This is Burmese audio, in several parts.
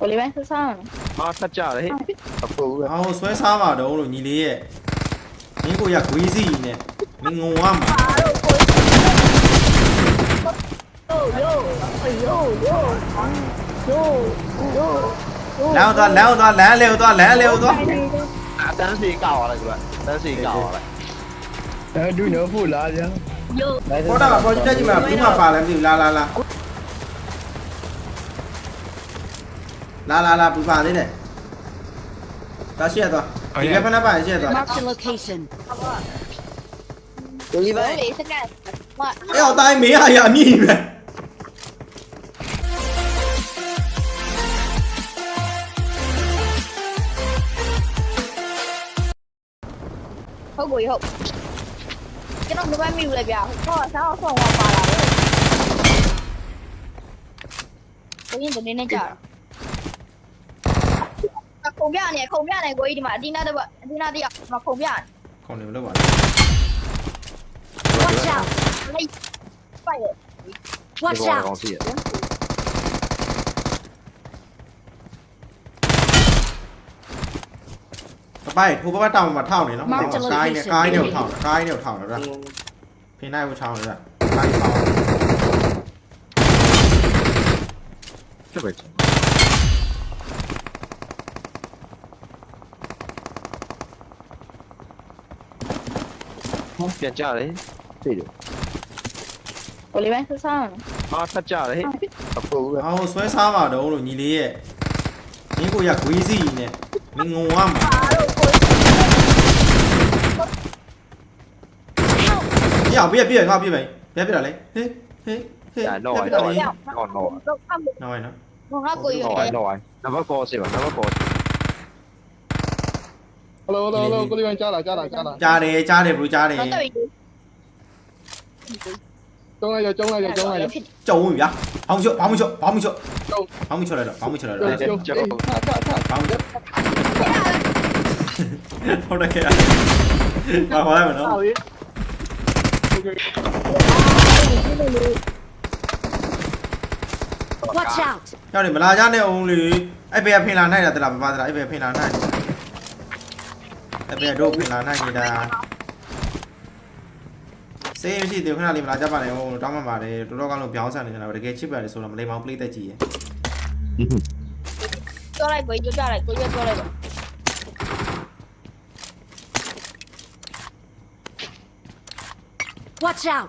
ကိုလေးပဲဆက်စားအောင်အာထက်ကြတယ်ဟဲ့အပူပဲအောင်ဆွဲစားပါတော့လို့ညီလေးရဲ့မင်းကိုရဂွေးစီနဲ့မင်းငုံရမှာပါတော့ကိုယိုယိုယိုယိုယိုလမ်းသွားလမ်းသွားလမ်းလေသွားလမ်းလေသွားအတန်းစီကောက်ရလိုက်ကွာတန်းစီကောက်ရလိုက်အဲဒူနော်ဖို့လားဗျာယိုပေါ်တာက project တက်ကြည့်မှာဘူးမှပါလဲမသိဘူးလာလာလာ လာလာလာပူပါသေးတယ်တာရှက်သွားဒီကဖနာပါရှက်သွား Marked a location. ကိုကြီးပဲဘယ်လေးစကန်မအဲ့တော့တိုင်းမင်းဟာရအမြင့်ပဲဟုတ်ကိုဟုတ်ကျွန်တော်မမမိဘူးလေဗျာဟောဆောင်းဆောင်းဝါပါလာတယ်ဘင်းတင်းနေကြတော့ ခုံပြနေခုံပြနေကိုကြီးဒီမှာအတီနာတော့အတီနာတယောက်မခုံပြနေ ခေါင်းနေမလို့ပါ Watch out! လိုက်ပိုက်ရ Watch ကော out! င်းစီရအပိုက်ဟိုဘက်တောင်မှာထောက်နေနော် Mark the ကိုင်းနဲ့ location. ကိုင်းနဲ့ထောက်ကိုင်းနဲ့ထောက်တော့ဖိနိုင်ကိုထောက်နေတာကိုင်းထောက်ချက်ပဲ ပြန်ကြတယ်သိတယ်ကိုလေးပဲဆက်စားအောင်အာထက်ကြတယ်ဟဲ့အပူပဲအောင်ဆွဲစားပါတော့လို့ညီလေးရဲ့မင်းကိုရဂွေးစီနဲ့မင်းငုံရမှာပါတော့ကိုပြအောင်ပြပြငါပြမယ်ပြပြတာလေဟေးဟေးဟေးညာတော့ပြတော့တာလေတော့တော့တော့အမနော်နော်ငါကိုရတော့တယ်တော့နံပါတ်ကောစီပါနံပါတ်ကော ဟယ်လိုဟယ်လိုဟယ်လိုကိုကြီးပဲကြားလာကြားလာကြားလာကြားတယ်ကြားတယ်ဘလို့ကြားတယ်တော့တော်ပြီကျုံးလိုက်ရကျုံးလိုက်ရကျုံးလိုက်ရကြုံဝင်ဗျာဘောင်းချော့ဘောင်းချော့ဘောင်းချော့ကျုံးဘောင်းချော့လိုက်တော့ဘောင်းချော့လိုက်ကျုံးတော့ကျုံးအေးထားထားထားဘောင်းချော့ဟုတ်တယ်ခင်ဗျာဘာခေါ်ရမလဲနော်ဟုတ်ပြီ Watch out! ကြောက်နေမလာကြနဲ့အောင်လေအဲ့ဘယ်ဖင်လာနိုင်တာတလားမပါတလားအဲ့ဘယ်ဖင်လာနိုင် အဲ့ဘယ်တို့ဖင်လာနိုင်နေတာစေးမရှိသေးခဏလေးမလာကြပါနဲ့ဟိုတောင်းမှပါတယ်တော်တော်ကောင်းလို့ပြောင်းဆန်နေကြတာတကယ်ချစ်ပါတယ်ဆိုတော့မလိမ္မောင်ပလေးတက်ကြည့်ရကြောလိုက်ကိုကြောကြလိုက်ကိုကြောကြောလိုက် Watch out!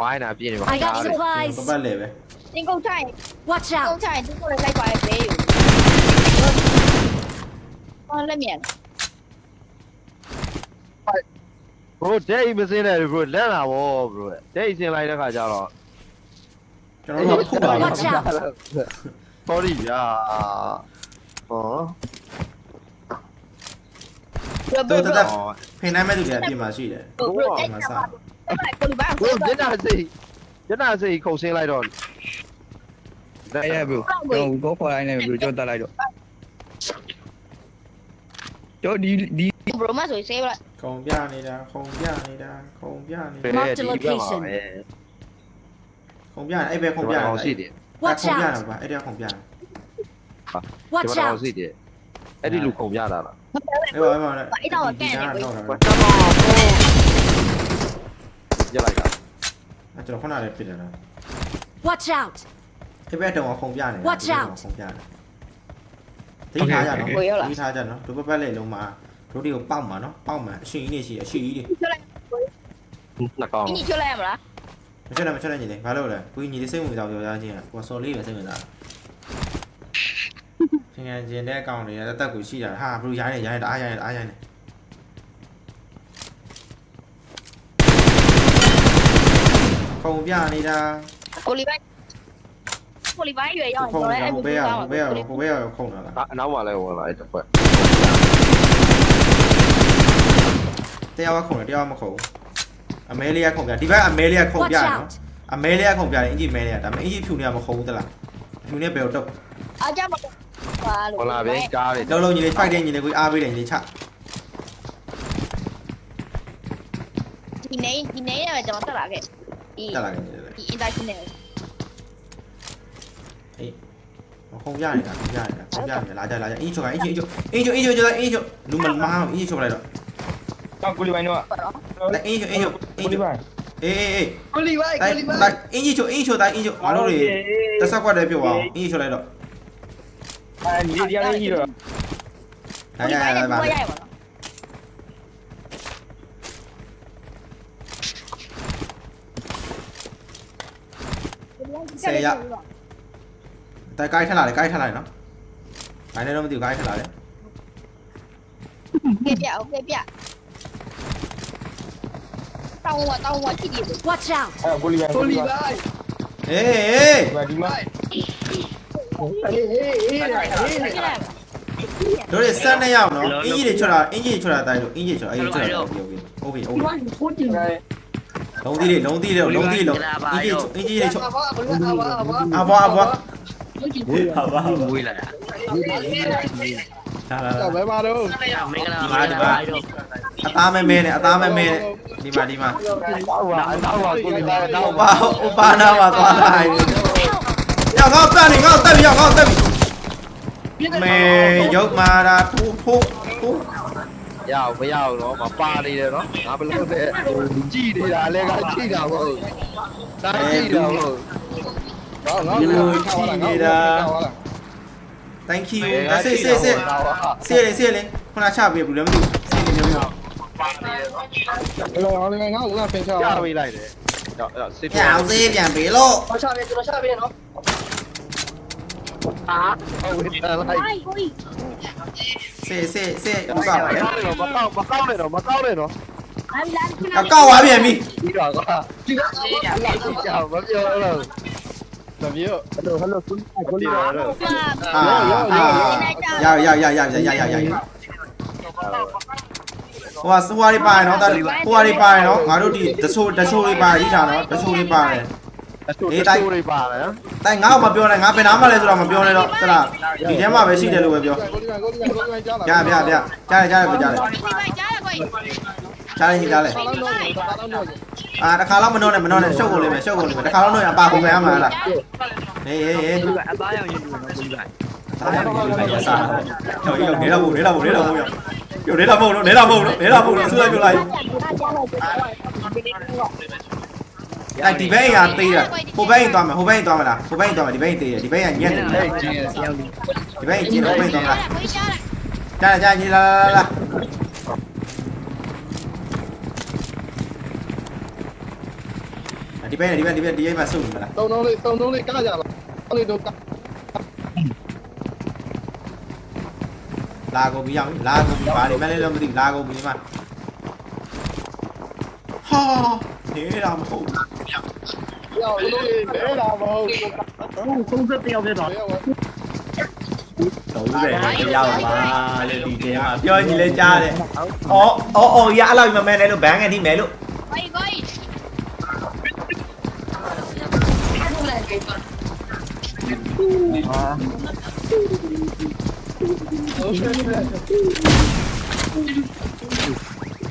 ဝိုင်းတာပြင်းနေပါ I got ပ supplies! ပတ်လေပဲ တင်ကုန်ချိုင် Watch တင်ကုန် out! ချိုင်သူကိုလည်းလိုက်ပါရဲ့ဘေးယူဟောလ က်မြန်ဘရိုဒိတ်မစင်းနဲ့ဘရိုလက်လာဗောဘရိုဒိတ်စင်းလိုက်တဲ့ခါကျတော့ကျွန်တော်တို့ကဖုတ်ပါလား Watch out! sorry ဗျာဟောဘယ်တော်ဘယ်တော်ဖင်နိုင်မဲ့သူတွေအပြင်မှာရှိတယ်ဘယ်ဘယ်အဲ့ဒါပါကိုလူပါဘရိုညနာစိတ်ညနာစိတ်ခုန်ဆင်းလိုက်တော့ အဲ့ရဘူးတော့ကိုခေါ်လိုက်နေပြီကြောတက်လိုက်တော့ တော့ဒီဒီဘယ်မှာဆိုဆေးပါခုံပြနေတာခုံပြနေတာခုံပြနေ Mark the location. ခုံပြနေအဲ့ဘယ်ခုံပြနေအောင်ရှိတယ် Watch ခုံပြ out! တာပါအဲ့ဒါခုံပြတာ Watch ကျွန်တော် out! ရှိတယ်အဲ့ဒီလူခုန်ပြတာလားအဲ့ပါအဲ့ပါအဲ့တော့ကဲနေကိုတော့ကျွန်တော်ပြလိုက်တာအဲ့ကျွန်တော်ခုနလည်းပြတယ်လား Watch out! အဲ့ဘက်တော့ခုံပြနေတာ Watch out ခုံပြ တာတိထားကြနော်တိထားကြနော်ဒုပတ်ပတ်လေလုံးမှာတို့တွေကိုပေါက်မှာနော်ပေါက်မှာအရှင်ကြီးနေရှိအရှင်ကြီးတွေချိုလိုက်နှစ်ကောင်ဒီချိုလိုက်ရမလားမချက်နဲ့မချက်နဲ့ညီလေးဘာလို့လဲကိုကြီးညီလေးစိတ်ဝင်စားပြောရချင်းကိုစော်လေးပဲစိတ်ဝင်စားသင်ငယ်ချင်းတဲ့အကောင့်တွေတက်တက်ကိုရှိတာဟာဘလို့ရိုင်းနေရိုင်းနေအားရိုင်းနေအားရိုင်းနေခုံပြနေတာကိုလီပိုင်း ကိုလီပိုင်းရွယ်ရောက်ခုံတော့နေတာအဲ့ဟိုဘက်ရဟိုဘက်ရဟိုဘက်ရခုံတာလားအနောက်မှာလည်းဝင်လာတဲ့ဘက်တရားကခုံတယ်တရားမခုံအမဲလေးကခုံပြဒီဘက်အမဲလေးကခုံ Watch ပြနော် out! အမဲလေးကခုံပြတယ်အင်ဂျီမဲလေးကဒါပေမဲ့အင်ဂျီဖြူနေကမခုံဘူးတလားဖြူနေဘယ်တော့အားကြမပါလို့ဝင်လာပြီကားတွေလုံးလုံးညီလေး fight တဲ့ညီလေးကိုအားပေးတယ်ညီလေးချဒီနေဒီနေရကျွန်တော်တက်လာခဲ့ဒီတက်လာတယ်ညီလေးဒီ international 공략이다 공략이다 공략이다 라자 라자 이쪽 가 이쪽 이쪽 이쪽 이쪽 이쪽 이쪽 눈물 마음 이쪽 라이다 tăng culi bay nữa lại 이쪽 chỗ. culi bay. Ê ê ê. Culi bay culi bay. lại 이쪽 이쪽 chỗ. 이쪽 아 đi. ta sao qua đây biểu vào in chỗ này rồi. À, nhỉ đi ăn đi rồi. Này. Này này bạn xe dạ. တိုက်ကိုင်းထက်လာတယ်ကိုင်းထက်လာတယ်နော်ကိုင်းလည်းတော့မသိဘူးကိုင်းထက်လာတယ်别别，别别。当我当我弟弟，Watch out！အဲဘူလီယာဘူလီယာအေးအေးဒီမှာအေးအေးအေးအေးတို့ရစမ်းနေရအောင်နော်အင်ဂျီတွေချွတ်တာအင်ဂျီတွေချွတ်တာတိုင်းလို့အင်ဂျီချွတ်တာအေးချွတ်တာโอเคโอเคโอเคလုံးသီးတွေလုံးသီးတွေလုံးသီးလုံးအင်ဂျီအင်ဂျီတွေချွတ်အဘွားအဘွား ဟာဘာမွေးလာတာလာလာတော့ဘယ်မှာတော့ဒီမှာဒီမှာအသားမဲမဲနဲ့အသားမဲမဲနဲ့ဒီမှာဒီမှာတော့ပါတော့ပါကိုလီပါတော့ဥပါဥပါနာမှာသွားလာတယ်ရောက်ကောက်တက်နေကောက်တက်ပြီရောက်ကောက်တက်ပြီမေရုပ်မာတာထိုးထိုးထိုးရအောင်မရအောင်တော့မပါနေတယ်နော်ငါဘယ်လိုလဲကြည်နေတာလဲကကြည်တာမဟုတ်တာကြည်တာမဟုတ် တာ။ Thank you ။ဒါစေးစေးစေးစေးလေစေးလေခုနချပေးဘူးလည်းမသိဘူး။စေးနေနေတော့ဘယ်လိုအောင်လဲငါ့ကိုလာဖင်ချအောင်ပေးလိုက်တယ်။တော့အဲ့တော့စေးပြန်အောင်စေးပြန်ပေးလို့။ချပေးကျွန်တော်ချပေးတယ်နော်။ဟာဝေးတာလိုက်။စေးစေးစေးမကောက်ပါနဲ့။မကောက်မကောက်နဲ့တော့မကောက်နဲ့တော့။အကောက်ဝါပြန်ပြီ။ပြီးတော့ကဒီကလာကြည့်ကြမပြောတော့ တပြေဟယ်လိုဟယ်လိုကိုလီဒီပိုင်းတော့။အာအာရရရရရရရရရဟိုကစဝါရီပါနော်တာဟိုဟာရီပါနော်ငါတို့ဒီတချို့တချို့လေးပါရိတာနော်တချို့လေးပါတယ်အေးတိုင်းတွေပါတယ်နော်တိုင်ငါ့ကိုမပြောနဲ့ငါဘယ်နာမှလဲဆိုတော့မပြောနဲ့တော့တလားဒီထဲမှာပဲရှိတယ်လို့ပဲပြောကိုလီပိုင်းကိုလီပိုင်းကိုလီပိုင်းကြားလာကြားပြပြကြားတယ်ကြားတယ်ပြကြားတယ်ဒီ မိုက်ကြားရခွေကြားတယ်ကြားတယ်တော့တော့တော့တော့အာတစ်ခါတော့မနှောနဲ့မနှောနဲ့ရှုပ်ကုန်လိမ့်မယ်ရှုပ်ကုန်လိမ့်မယ်တစ်ခါတော့နှောရင်အပါကုန်မယ်အမှန်လားဟေးဟေးဟေးအသားရောင်ရင်ဒီနော်ကိုလီပိုင်းအားရပြီရစားတော့ရောက်နေတော့ဘုံနေတော့ဘုံနေတော့ဘုံရောက်ရောက်နေတော့ဘုံနေတော့ဘုံနေတော့ဘုံဆူလိုက်ပြလိုက်အဲ့ဒီဘက်ရင်ကသေးတယ်ဟိုဘက်ရင်သွားမယ်ဟိုဘက်ရင်သွားမလားဟိုဘက်ရင်သွားမယ်ဒီဘက်ရင်သေးတယ်ဒီဘက်ရင်ညက်နေတယ်ကျင်းဆရာဦးဒီဘက်ရင်ကျင်းဟိုဘက်ရင်သွားမလားခွေကြားရကြားကြားကြီးလာလာလာ ဒီဘက်ဒီဘက်ဒီဘက်ဒီဘက်မှာစုနေမလားတုံတုံးလေးတုံတုံးလေးကကြလားအဲ့ဒီတော့လာကုန်ပြီရောက်ပြီလာကုန်ပြီဘာတွေမှလည်းတော့မသိလာကုန်ပြီမှာဟာနေတာမဟုတ်ရောက်လို့လေလာမဟုတ်တော့တယ်ရောက်ပါလေဒီတဲမှာပြောညီလဲကြားတယ်။အော်အော်အော်ရအဲ့လောက်မမဲနဲ့လို့ဘန်းကနေမ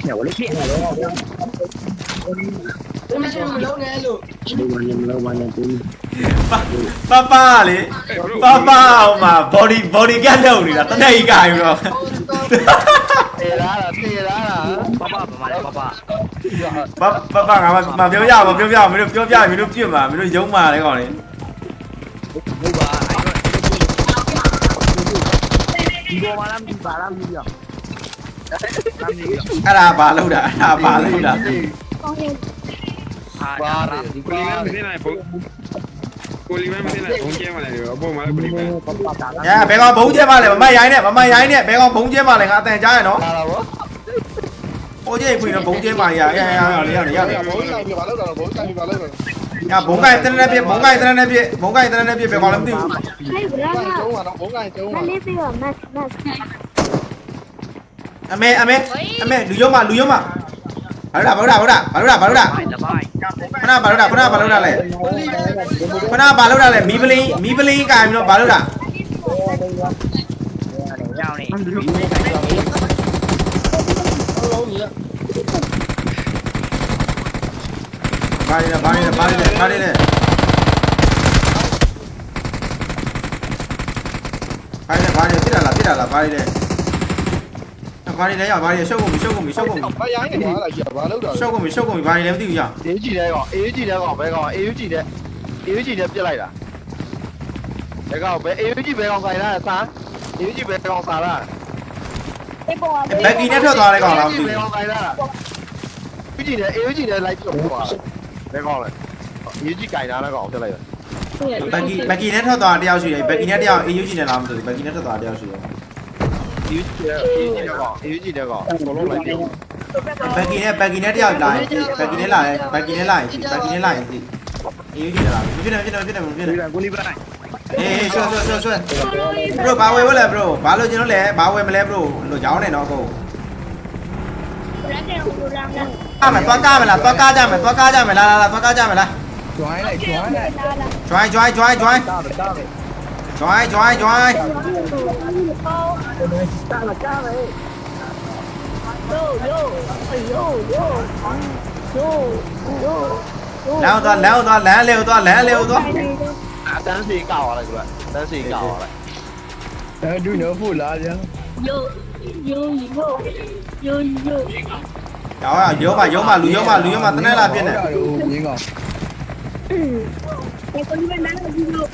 เนี่ยวันนี้เนี่ยไม่ใช่มันแล้วไงลูกดูวันนี้แล้ววันนี้ปุ๊บป้าป้าလေป้าป้าဟိုမှာ body body ကလောက်နေတာတနက်ကြီးကယူတော့တေလာတာတေလာတာပပပမလေးပပပပငါမပြောပြမပြောပြမင်းတို့ပြောပြမင်းတို့ပြစ်မှာမင်းတို့ယုံမှာလေကောင်လေး ပေါ်ပါလားမသိပါလားမသိပါအဲ့ဒါဘာလို့တာအဲ့ဒါဘာလို့တာဘာလဲဒီကိုလီမန်မသိနိုင်ဘူးကိုလီမန်မသိနိုင်ဘုံကျဲမလဲအပေါ်မှာကိုလီမန်ညာဘယ်ကောင်ဘုံကျဲမလဲမမရိုင်းနဲ့မမရိုင်းနဲ့ဘယ်ကောင်ဘုံကျဲမလဲငါအတန်ကြားရနော်ဟာလားဗောဟိုကျဲခွေတော့ဘုံကျဲမရရရရရရရဘုံဆိုင်ကဘာလို့တာဘုံဆိုင်ကဘာလို့တာ ညာဘုံကိုင်တန်းနဲ့ပြဘုံကိုင်တန်းနဲ့ပြဘုံကိုင်တန်းနဲ့ပြဘယ်ကောင်လဲမသိဘူး Hey, ဘုံ Brahma. ကျုံးတော့ဘုံကကျုံး I live here, Max, Max. ။အမေအမေအမေလူယုံမလူယုံမဘာလို့ဘာလို့ဘာလို့ဘာလို့ဘာလို့ခဏဘာလို့ခဏဘာလို့လဲခဏဘာလို့လဲမီပလင်းမီပလင်းကင်ပြီးတော့ဘာလို့လဲ ဘာလဲဘာလဲဘာလဲဘာလဲဘာလဲဘာလဲပြစ်တာလားပြစ်တာလားဘာလဲလဲဘာလဲလဲရဘာလဲရှုပ်ကုန်ပြီရှုပ်ကုန်ပြီရှုပ်ကုန်ပြီဘာရိုင်းနေပါလားကြာဘာလို့တော့ရှုပ်ကုန်ပြီရှုပ်ကုန်ပြီဘာလဲလဲမသိဘူးရအေးကြည့်တဲ့ကောင်အေးကြည့်တဲ့ကောင်ဘဲကောင်အေးကြည့်တဲ့အေးကြည့်တဲ့ပြစ်လိုက်တာဘဲကောင်ဘဲအေးကြည့်ဘဲကောင်ခိုင်လာစားအေးကြည့်ဘဲကောင်စားလားအေးပေါ်ပါဘက်ကီနဲ့ထွက်သွားတဲ့ကောင်လားမသိဘဲဘူးကောင်ခိုင်လာအေးကြည့်တဲ့အေးကြည့်တဲ့လိုက်ပြတော့ပါ ဘဲကောင်လေအေးကြည့်ခိုင်လာတဲ့ကောင်ပြစ်လိုက်တာဘက်ကီဘက်ကီနဲ့ထွက်သွားတယောက်ရှိတယ်ဘက်ကီနဲ့တယောက်အေးယူဂျီနဲ့လားမသိဘူးဘက်ကီနဲ့ထွက်သွားတယောက်ရှိတယ်အေးကြည့်တဲ့အေးကြည့်တဲ့ကောင်အေးကြည့်တဲ့ကောင်ဘောလုံးလိုက်ပြဘက်ကီနဲ့ဘက်ကီနဲ့တယောက်လာရင်ဘက်ကီနဲ့လာရင်ဘက်ကီနဲ့လာရင်ဘက်ကီနဲ့လာရင်သိအေးယူဂျီနဲ့လားမဖြစ်နဲ့မဖြစ်နဲ့မဖြစ်နဲ့မဖြစ်ဒီနဲ့ကကိုလီပိုင်းအေးဆွဆွဆွဆွ bro ဘာဝယ်ဝလဲ bro ဘာလို့ကျွန်တော်လဲဘာဝယ်မလဲ bro လို့ကြောင်းနေတော့ကိုရက် တယ်ဟိုရမ်းလာကားမယ်သွားကားမယ်လားသွားကားကြမယ်သွားကားကြမယ်လားလာလာသွားကားကြမယ်လားကျွိုင်းလိုက်ကျွိုင်းလိုက်လာလာ join join join join တာပဲတာပဲ join join join ယိုယိုယိုယိုယိုယိုလမ်း သွားလမ်းသွားလမ်းလေသွားလမ်းလေသွားအတန်းစီကောက်ရလိုက်ကွတန်းစီကောက်ရလိုက်အဲဒူနိုဖို့လာကြယိုယိုယိုယိုယိုရောရောမရောမလူရောမလူရောမတနေ့လာပြည့်နေမြင်းကောင်ဒီကိုလေးမနာဘူးလို့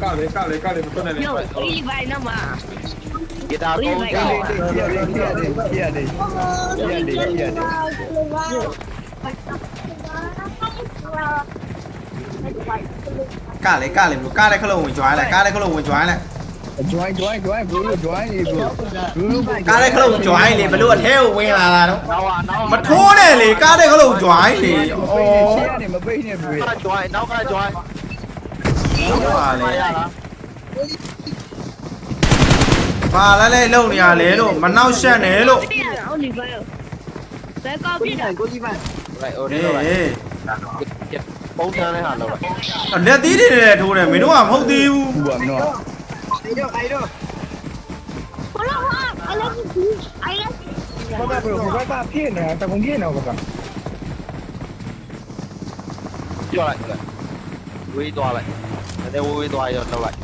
ကလေကလေကလေမတွနဲ့လေယိုဒီဘိုင်နမဂီတာကိုတိကောတ်က်တိတ်တိတ်ရတယ်ရတယ်ရတယ်ရတယ်ရတယ်ကားလေကားလေဘကားလေခလုံးဝင် join လိုက်ကားလေခလုံးဝင် join လို က်ကျွိုင်းကျွိုင်းကျွိုင်းဘလူးကျွိုင်းနေဘလူးဘလူးကားလေခလုံး join လေဘလို့အထဲကိုဝင်လာတာတော့နောက်ကနောက်မထိုးနဲ့လေကားလေခလုံး join လေဩရှေ့ကနေမပိတ်နဲ့ပြေက join နောက်က join ပါလေရလားပါလဲလဲလုံနေရလေလို့မနှောက်ရှက်နဲ့လို့ဒီအောင်ဒီဘိုင်ဘယ်ကောက်ပြတာကိုဒီဘိုင် right ဟိုအေးဒီလိုအေးပုံစံနဲ့ဟာလောက်လိုက်အလက်သီးတွေနဲ့ထိုးတယ်မင်းတို့ကမဟုတ်သေးဘူးဘူးပါမနော် ဟလာဟာအလည်းဘူးအိုင်လက်ဘာသာဘယ်ဘာသာပြည့်နေတာတကုံပြည့်နေတော့ဘာပြောလိုက်ဝေးသွားလိုက်တဲ့ဝေးသွားရောလောက်လိုက်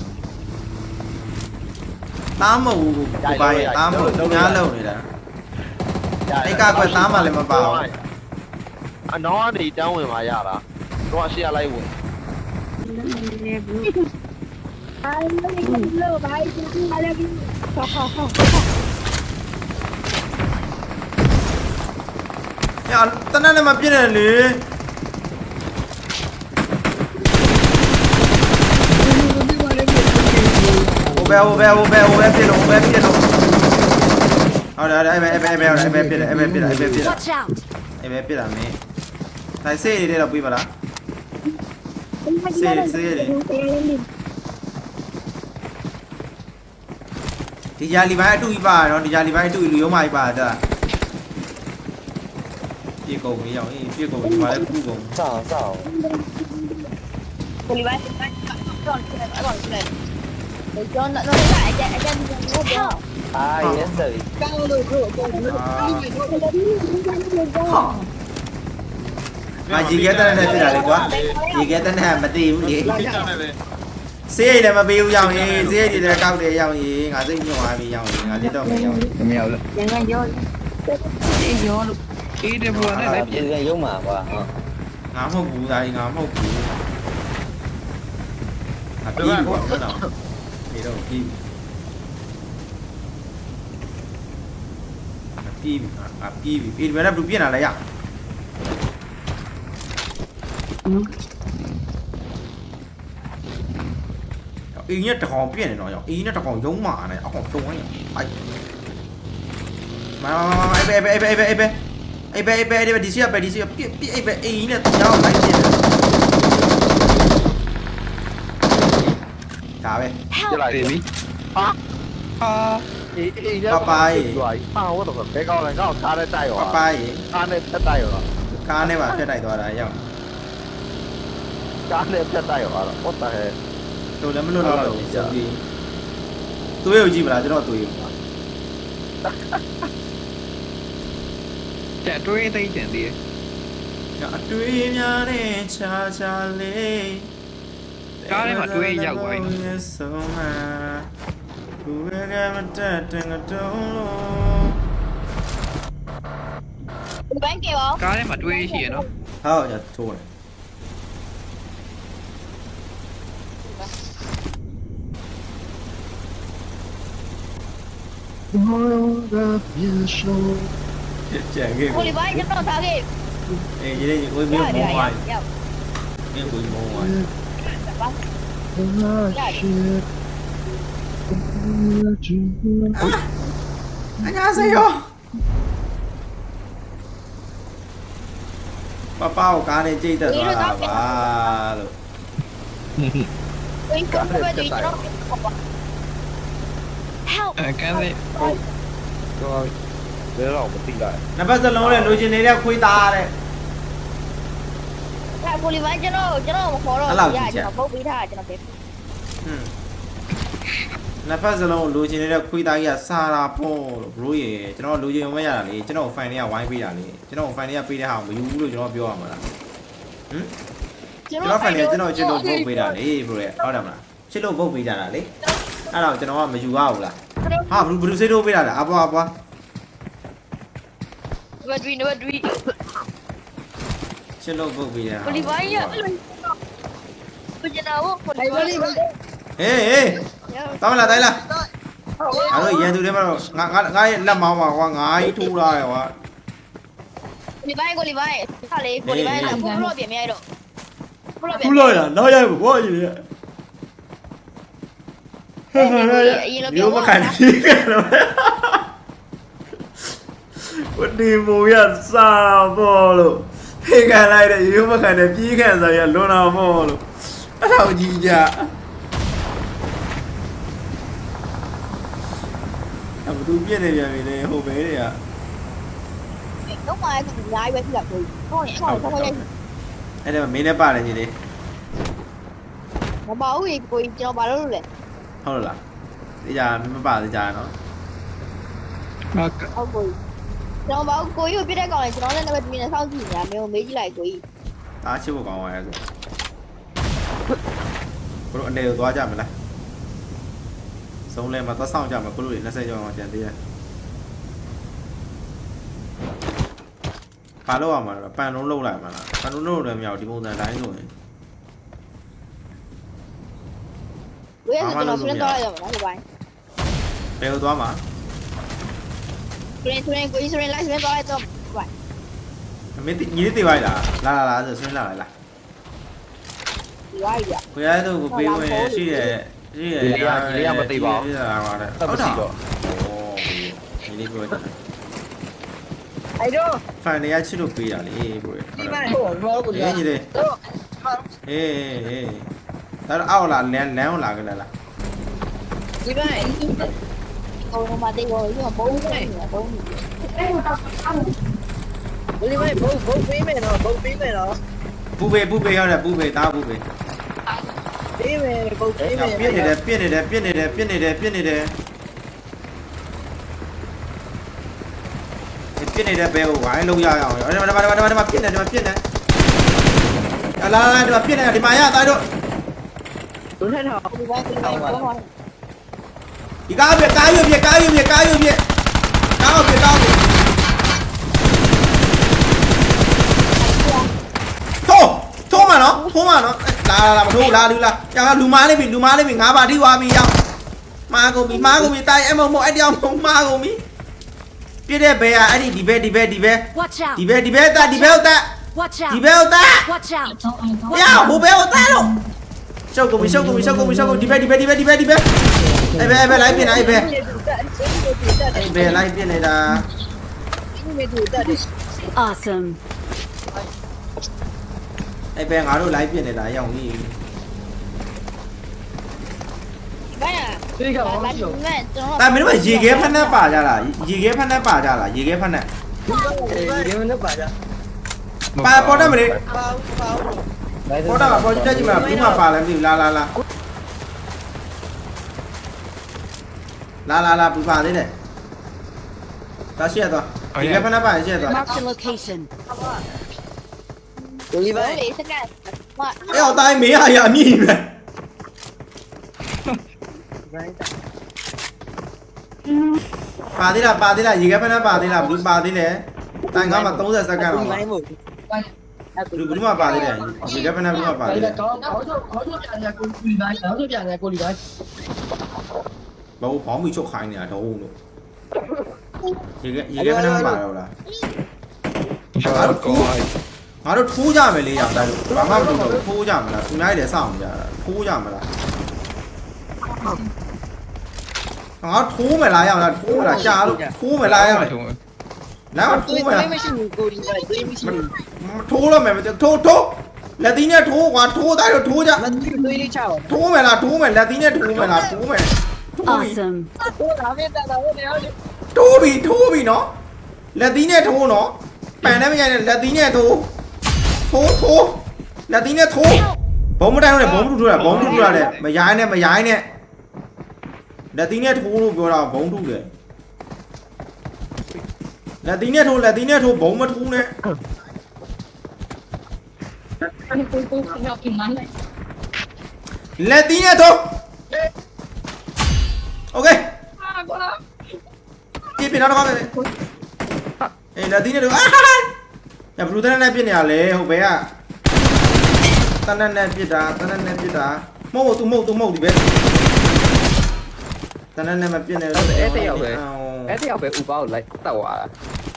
သားမဟုတ်ဘူးကိုပိုင်သားမဟုတ်ညားလုံနေတာအဲ့ကကွယ်သားမှလည်းမပါဘူးအနောင်းကနေတန်းဝင်มาရတာတော့ရှေ့လိုက်ဝင်အိုင်လက်လို့ဘိုင်ဒီအလည်းဘူးဟာဟာဟာ။ ညာတနက်နဲ့မပြည့်နဲ့လေ။ဟိုဘဲဟိုဘဲဟိုဘဲဟိုဘဲပြည့်လို့ဟိုဘဲပြည့်လို့ဟုတ်တယ်အဲ့ဘဲအဲ့ဘဲအဲ့ဘဲအဲ့ဘဲပြည့်တယ်အဲ့ဘဲပြည့်တယ်အဲ့ဘဲပြည့်တယ် Watch out! အဲ့ဘဲပြည့်တာမင်း။ဒါစေးရည်တော့ပြီးပါလား။ ဒီယာလီပိုင်းအတူကြီးပါတော့ဒီယာလီပိုင်းအတူလူရုံးမကြီးပါတာ။ပြေကုန်ပြီရောအေးပြေကုန်ဒီမှာလည်းခုကုန်စောင်းစောင်းကိုလေးဘိုင်တော့တော့တော့တော့ကျောင်းတော့တော့အကြအကြဒီကိုပြောအာရက်စရီကောင်းလို့ကိုကိုလို့။အာရေခဲတဲ့နဲ့ပြတာလေကွာ။ရေခဲတဲ့နဲ့မသိဘူးလေကြနဲ့လေ။ စေးရည်လည်းမပေးဘူးရောင်ရေစေးရည်လည်းကောက်တယ်ရောင်ရေငါစိတ်ညှို့သွားပြီရောင်ရေငါလက်တော့မရောင်ရေမရောက်လို့ငါရောအေးရောလို့အေးတယ်ဘူးနဲ့လည်းပြေရုံမှာကွာဟုတ်ငါမဟုတ်ဘူးဒါကြီးငါမဟုတ်ဘူးအပြေးကွာဟုတ်တော့ပြေတော့ပြေးအပြေးအပြေးပြေးဘယ်နဲ့ဘလူပြင်းလာလဲရ အင်းရတကောင်ပြင်းနေတော့ရောအင်းရတကောင်ရုံးမာနေအကောင်တုံးရအိုက်မာအေးဘေးဘေးဘေးဘေးဘေးအေးဘေးဘေးဘေးဒီစီပဲဒီစီပြပြအေးဘေးအင်းနဲ့ကြောင်းလိုက်ပြင်းဒါပဲပြလိုက်ပြီဟာအာအေးအေးဟာဟုတ်တော့ဘဲကောင်းလည်းကောက်ထားတဲ့တိုက်ရောပပိုင်အားနဲ့ဖြတ်တိုက်ရောကားနဲ့ပါဖြတ်တိုက်သွားတာရောက်ကားနဲ့ဖြတ်တိုက်ရောအဲ့တော့ဟဲ့တို့ လည်းမလွတ်တော့ဘူးစပြီးသွေးကိုကြည့်ပါလားကျွန်တော်သွေးကိုတက်တွေးသိတဲ့တည်းအတွေးများနဲ့ချာချာလေးကားထဲမှာတွေးရောက်သွားပြီဆုံးဟာဘူးရကမတတ်တဲ့ငါတုံးလို့ဒီဘန်းကေပါကားထဲမှာတွေးရှိရနော်ဟောညထိုးတယ်ကြံခဲ့ကိုလီဘိုင်းကျွန်တော်ထား Jangan. Boleh baik jangan nak tarik. Eh jadi kau biar mohon. Biar kau mohon. 안녕하세요. 빠빠오 가네 제이다 가라. 왜 이렇게 빨리 이렇게 help. အဲကန်းစိဟုတ်တော့ဘယ်တော့မသိလိုက်နံပါတ်စလုံးနဲ့လိုချင်နေတဲ့ခွေးသားတဲ့ Lại vô lý vậy, cho nó- cho nó một khổ rồi. Nó làm gì Dạ, chả? cho nó bốc bí ra, cho nó bếp. ဟွန်းနံပါတ်စလုံးလိုချင်နေတဲ့ခွေးသားကြီးကစာရာပေါ့လို့ဘရိုရေကျွန်တော်လိုချင်မရတာလေကျွန်တော်ကို fan တွေကဝိုင်းပေးတာလေကျွန်တော်ကို fan တွေကပေးတဲ့ဟာကိုမယူဘူးလို့ကျွန်တော်ပြောရမှာလားဟင် Cho ကျွန် nó တော် fan phải တွေက đưa ကျွန်တော်ချစ် cho- လို့ cho ပုတ်ပေးတာလေဘရိုရေဟုတ်တယ်မလားချစ်လို့ပုတ်ပေးကြတာလေ nó အဲ့တော့ကျွန်တော်ကမယူရဘူးလားဟာဘလူးဘလူးစေးတို့ပေးတာလားအပွားအပွားဘတ်ဒရီနံပါတ်3ချစ်လို့ vote ပေးတဲ့ဟာကိုလီဘိုင်းရကိုကျွန်တော်ကိုလီဘိုင်းဟေးဟေးတောင်းလာတိုင်းလာအဲ့တော့ရန်သူတွေမှာတော့ငါငါငါရဲ့လက်မောင်းပါကွာငါကြီးထိုးလာတယ်ကွာကိုလီဘိုင်းကိုလီဘိုင်းဟာလေကိုလီဘိုင်းကကိုဘလော့ပြင်မြိုက်တော့ဘလော့ပြင်ခုလိုက်ရနောက်ရိုက်ဘောကြီးလေ အရင်လိုပြောမျိုးမခံကြီးကန်တော့ဝတီမူရစားဘောလို့ဖေကန်လိုက်တဲ့ရိုးမခံတဲ့ပြီးခံစားရလွန်တော်ဘောလို့အဲ့တော့ကြီးကြအဘသူပြည့်နေပြန်ပြီလေဟိုဘဲတွေကတော့မှအဲ့ဒါညာပဲဖြစ်လာကိုဟုတ်ရင်အဲ့ဒါတော့လည်းအဲ့ဒါမင်းနဲ့ပါတယ်ကြီးလေမပါဘူးကိုကျွန်တော်ဘာလို့လဲ ဟုတ်လားဒီကြမပါသေးကြနော်ဟုတ်ကိုကျွန်တော်ဘာကိုကိုပြတဲ့ကောင်လဲကျွန်တော်လည်းနံပါတ်2နဲ့စောင့်ကြည့်နေတာမင်းကိုမေးကြည့်လိုက်ကိုကြီးဒါချစ်ဖို့ကောင်းပါရဲ့ဆိုဘလို့အနေကိုသွားကြမလားဆုံးလဲမှာသွားဆောင်ကြမှာကိုလို့20ကျော်အောင်ကြံသေးတယ်ဘာလို့ရမှာလဲပန်လုံးလုံးလိုက်မှာလားပန်လုံးလုံးလည်းမရဘူးဒီပုံစံတိုင်းဆိုရင် ကိုရကျွန်တော်ဆွေးတော့ရမှာဒီပိုင်းဘယ်ကိုသွားမှာဆွေးဆွေးကိုကြီးဆွေးလိုက်ဆွေးတော့ရတော့ဘာမင်းညီလေးတေးပါလားလာလာလာဆိုဆွင်းလာလိုက်လားဒီဝိုင်းရကိုရဲတို့ကိုပေးဝင်ရှိရရှိရဟုတ်တာညီလေးပြောတယ်အဲ့တော့ဖန်တွေကချစ်လို့ပေးတာလေဘို့ဒီပိုင်းဟိုဘောကိုအေးညီလေးအေးအေး ဒါတော့အောက်လာလမ်းလမ်းလာကြလားဒီပိုင်းဟိုမှာတေးဘောကြီးကဘုံနေဘုံအဲ့တော့ဘယ်လိုလဲဘုံဘုံပေးမယ်နော်ဘုံပေးမယ်နော်ပူပေပူပေရောက်တယ်ပူပေတားပူပေပေးမယ်ဘုံပေးမယ်ပြစ်နေတယ်ပြစ်နေတယ်ပြစ်နေတယ်ပြစ်နေတယ်ပြစ်နေတယ်ပြစ်နေတဲ့ဘဲကိုဝိုင်းလုံးရအောင်ဒီမှာဒီမှာဒီမှာဒီမှာပြစ်နေဒီမှာပြစ်နေအလားလားဒီမှာပြစ်နေဒီမှာရသားတို့ ဒီပိုင်းဒီပိုင်းဘောဒီကားပြကားရွပြကားရွပြကားရွပြကားပြကားပြထိုးထိုးမနော်ထိုးမနော်လာလာလာမထိုးလာလူလာကျောင်းလူမားလေးပြီလူမားလေးပြီငါးပါထိသွားပြီရောက်မာကုန်ပြီမာကုန်ပြီတိုင်အမမအဲ့တယောက်မာကုန်ပြီပြည့်တဲ့ဘဲကအဲ့ဒီဒီဘဲဒီဘဲဒီဘဲ Watch ဒီ out! ဘဲဒီဘဲတက်ဒီဘဲတက် Watch ဒီ out! ဘဲတက် Watch out! ရဟိုဘဲကိုတက်လို့ ရှုပ်ကုန်ပြီရှုပ်ကုန်ပြီရှုပ်ကုန်ပြီရှုပ်ကုန်ဒီဘဲဒီဘဲဒီဘဲဒီဘဲဒီဘဲအဲ့ဘဲအဲ့ဘဲလိုက်ပြင်အဲ့ဘဲအဲ့ဘဲလိုက်ပြင်နေတာ Awesome. အဲ့ဘဲငါတို့လိုက်ပြင်နေတာရောက်ပြီဘယ်อ่ะဒီကောင်ဘာလို့လဲကျွန်တော်ဒါမင်းတို့ရေခဲဖက်နဲ့ပါကြလားရေခဲဖက်နဲ့ပါကြလားရေခဲဖက်နဲ့ဒီမနဲ့ပါကြပါပေါ်တယ်မလေးပါပါ ပေါ်တာပေါ်ကြည့်ကြည့်မလားဘူးမပါလဲမသိဘူးလာလာလာလာလာလာဘူးပါသေးတယ်တာရှိရတော့ရေခဲဖက်နဲ့ပါရှိရတော့ Mark the location. ကိုလီဘိုင်းလေးစကန်မအဲ့တော့တိုင်းမေးရရအမြင့်ပဲပါသေးလားပါသေးလားရေခဲဖက်နဲ့ပါသေးလားဘူးပါသေးလဲတိုင်ကားမှာ30စက္ကန့်တော့လိုင်းမို့ ဘူးဘူးမှပါသေးတယ်ရေခဲဖက်နဲ့ဘူးမှပါသေးတယ်ကောင်းကောင်းဆိုခေါင်းဆိုပြန်ရကိုလီပိုင်းခေါင်းဆိုပြန်ရကိုလီပိုင်းဘာလို့ဘောင်းမီချုပ်ခိုင်းနေတာတော့လို့ရေခဲရေခဲဖက်နဲ့မပါတော့လားရှာကောင်းငါတို့ထိုးကြမယ်လေရောက်တိုင်းဘာမှမလုပ်တော့ထိုးကြမလားသူများတွေလည်းစောင့်ကြတာထိုးကြမလားငါထိုးမယ်လားရောက်လားထိုးမလားကြာလို့ထိုးမယ်လားရောက် လမ်းမတွေးထိုးမယ်လားတွေးမရှိဘူးကိုဒီကတွေးမရှိဘူးထိုးတော့မယ်ထိုးထိုးလက်သီးနဲ့ထိုးကွာထိုးတိုင်းတော့ထိုးကြမတွေးတွေးလေးချောင်းထိုးမယ်လားထိုးမယ်လက်သီးနဲ့ထိုးမယ်လားထိုးမယ်ထိုးပြီ Awesome. ဟိုဒါပဲတာတာဟိုနေအောင်ထိုးပြီထိုးပြီနော်လက်သီးနဲ့ထိုးနော်ပန်နဲ့မရိုက်နဲ့လက်သီးနဲ့ထိုးထိုးထိုးလက်သီးနဲ့ထိုးဘုံမတိုင်းလို့ဘုံမထူတာဘုံမထူတာလေမရိုင်းနဲ့မရိုင်းနဲ့လက်သီးနဲ့ထိုးလို့ပြောတာဘုံထူတယ် လက်သီးနဲ့ထိုးလက်သီးနဲ့ထိုးဘုံမထူနဲ့ ကိုကိုရောက်กินมันเลย လက်သီးနဲ့ထိုးโอเค อ่าก็ละ ပြပြတော့ကောင်းတယ်အေးလက်သီးနဲ့ထိုးအာညဘလူးတန်းနဲ့ပြနေရလေဟိုဘဲကတန်းနဲ့ပြတာတန်းနဲ့ပြတာမဟုတ်ဘူး तू မဟုတ် तू မဟုတ်ဒီပဲတန်းနဲ့မပြနေ အဲ့တယောက်ပဲ အဲ့တယောက်ပဲဥပါကိုလိုက်တောက်သွားတာ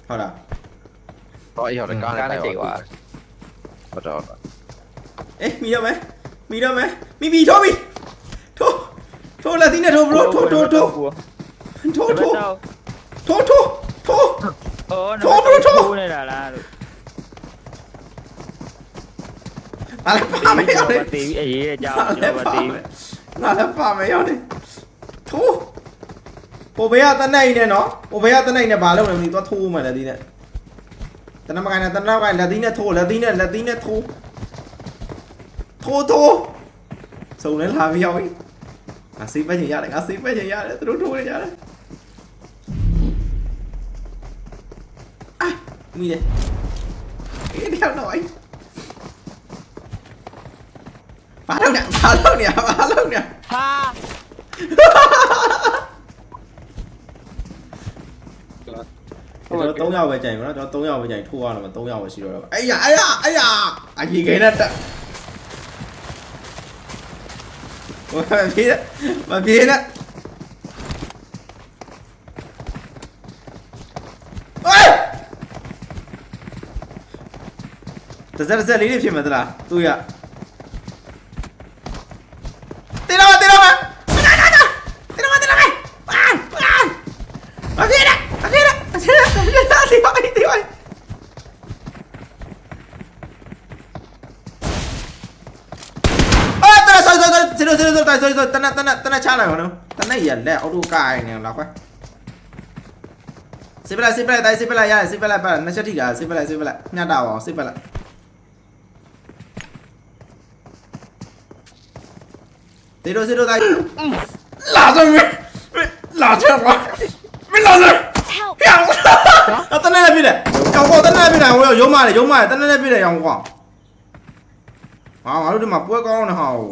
ဟုတ်လားတော့အေးဟောတကားနဲ့ကားနဲ့ချိန်သွားဟုတ်တော့အေးမီတော့မယ်မီတော့မယ်မီမီထိုးပြီထိုးထိုးလက်သီးနဲ့ထိုး bro ထိုးထိုးထိုးထိုးထိုးထိုးထိုးထိုး哦，ထိုး bro ထိုးထိုးနေတာလားလို့ငါလည်းပါမယ်ရောက်တယ်မသိဘူးအေးရဲ့ကြောင်ငါကျွန်လည်းတော်မပါသိမယ်ဘူးငါလည်းပါမယ်ရောက်တယ်ထိုး ဟိုဘေးကတနိုင်နဲ့နော်ဟိုဘေးကတနိုင်နဲ့ဘာလုပ်လဲမသိသွားထိုးမှလက်သီးနဲ့တနမကိုင်းနဲ့တနမကိုင်းလက်သီးနဲ့ထိုးလက်သီးနဲ့လက်သီးနဲ့ထိုးထိုးထိုးစုံလဲလာပြီရောက်ပြီငါစိတ်ပဲချင်ရတယ်ငါစိတ်ပဲချင်ရတယ်သူတို့ထိုးနေကြတယ်အာမိတယ်အေးတယောက်တော့ဘာလုပ်နေဘာလုပ်နေဘာလုပ်နေဟာ ကျွန်တော်3ယောက်ပဲကြိုင်ပါတော့ကျွန်တော်3ယောက်ပဲကြိုင်ထိုးရတော့3ယောက်ပဲရှိတော့တော့အေးရအေးရအေးရအကြီးကိန်းနဲ့တက်မပြေးမပြေးနဲ့အေးတစက်တစက်လေးတွေဖြစ်မှာသလားသူရတေတော့တေတော့မနာနာနာတေတော့တေတော့မအာအာမပြေးနဲ့မပြေးနဲ့မပြေးနဲ့မပြေးနဲ့ဒီပါဒီပါအာတရဆောဆောဆောဇီရိုဇီရိုဇီရိုတိုင် ဆောဆောတနတနတနချလိုက်ပါနော်တနရလက်အော်တိုကိုင်းနေလားခွဲစေပလိုက်စေပလိုက်တိုင်စေပလိုက်ရတယ်စေပလိုက်ပါနှစ်ချက်ထိတာစေပလိုက်စေပလိုက်ညတာပါအောင်စေပလိုက်တေရိုဇီရိုတိုင်လာစမ်းလာချက်ပါမလာစမ်း Help! ပြောင်းအတနဲ့လည်းပြည့်တယ်။ကောင်ကောတနဲ့ပြည့်တယ်ဟိုရုံးမလေရုံးမလေတနဲ့လည်းပြည့်တယ်ရောင်ကွာ။ဟာငါတို့ဒီမှာပွဲကောင်းနေဟာဟို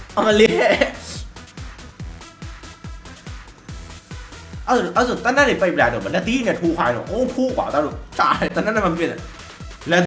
အမလေးအဲ့ဒါအဲ့ဒါတန်းတန်းနေပိတ်ပလိုက်တော့မလက်သီးနဲ့ထိုးခိုင်းတော့အုံးထိုးကွာဒါတို့ချားတယ်တန်းတန်းနဲ့မပြည့်တယ်